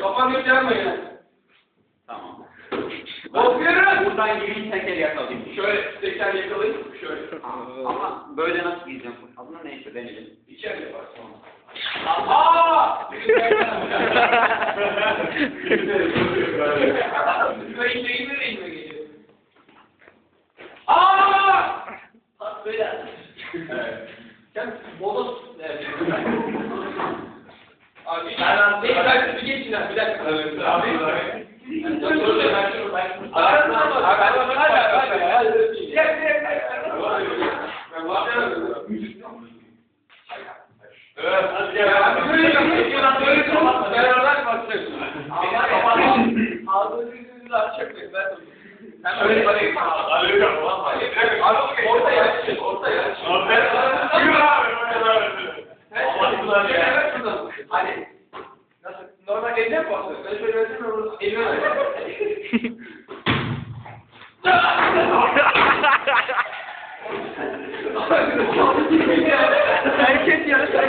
Kafanı gösterme ya. Tamam. Korkuyorum. Buradan gireyim teker yakalayayım. Şöyle teker yakalayıp şöyle. Ama böyle nasıl gireceğim? Aslında neyse deneyelim. İçeride yaparsın onu. Aaa! Böyle ince ince ince geliyor. Aaa! Bak böyle. Sen bolos. Abi ben ben ben bir geçin abi bir dakika. Abi. Dur dur ben şunu ben şunu. Abi ben ben hadi hadi. Ağzını yüzünü açacak ben. Sen öyle bakayım. Hadi hocam, vallahi. Abi Hadi. Nasıl? Normal eline mi basıyor? Ben şöyle versene onu. Elime ver. Herkes yarış herkes